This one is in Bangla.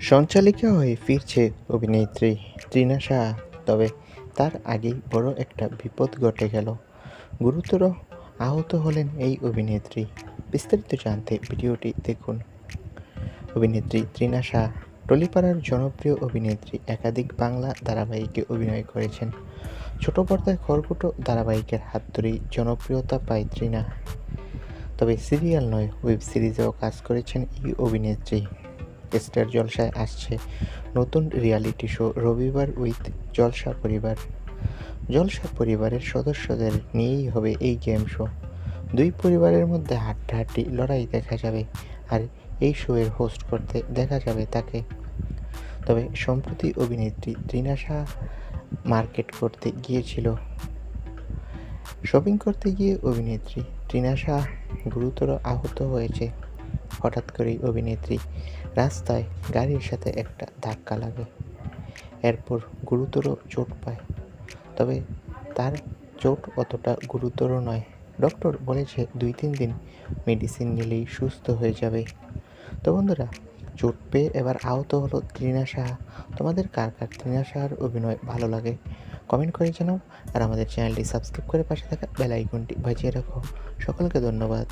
সঞ্চালিকা হয়ে ফিরছে অভিনেত্রী ত্রিনা শাহ তবে তার আগেই বড় একটা বিপদ ঘটে গেল। গুরুতর আহত হলেন এই অভিনেত্রী। বিস্তারিত জানতে ভিডিওটি দেখুন। অভিনেত্রী ত্রিনা শাহ টলিপাড়ার জনপ্রিয় অভিনেত্রী একাধিক বাংলা ধারাবাহিকে অভিনয় করেছেন। ছোট পর্দায় খড়কুটো ধারাবাহিকের হাত ধরেই জনপ্রিয়তা পায় ত্রিনা। তবে সিরিয়াল নয়, ওয়েব সিরিজেও কাজ করেছেন এই অভিনেত্রী। স্টার জলসায় আসছে নতুন রিয়ালিটি শো রবিবার উইথ জলসা পরিবার। জলসা পরিবারের সদস্যদের নিয়েই হবে এই গেম শো দুই পরিবারের মধ্যে হাড্ডাহাড্ডি, লড়াই দেখা যাবে আর এই শোয়ের হোস্ট করতে দেখা যাবে তাকে। তবে সম্প্রতি অভিনেত্রী ত্রিনা শাহ মার্কেট করতে গিয়েছিল। শপিং করতে গিয়ে অভিনেত্রী শাহ গুরুতর আহত হয়েছে। হঠাৎ করেই অভিনেত্রী রাস্তায় গাড়ির সাথে একটা ধাক্কা লাগে। এরপর গুরুতর চোট পায়। তবে তার চোট অতটা গুরুতর নয়। ডক্টর বলেছে দুই তিন দিন মেডিসিন নিলেই সুস্থ হয়ে যাবে। তো বন্ধুরা, চোট পেয়ে এবার আহত হলো ত্রিনা সাহা। তোমাদের কার কার ত্রিনা সাহার অভিনয় ভালো লাগে? কমেন্ট করে জানাও। আর আমাদের চ্যানেলটি সাবস্ক্রাইব করে পাশে থাকা বেল আইকনটি বাজিয়ে রাখো। সকলকে ধন্যবাদ।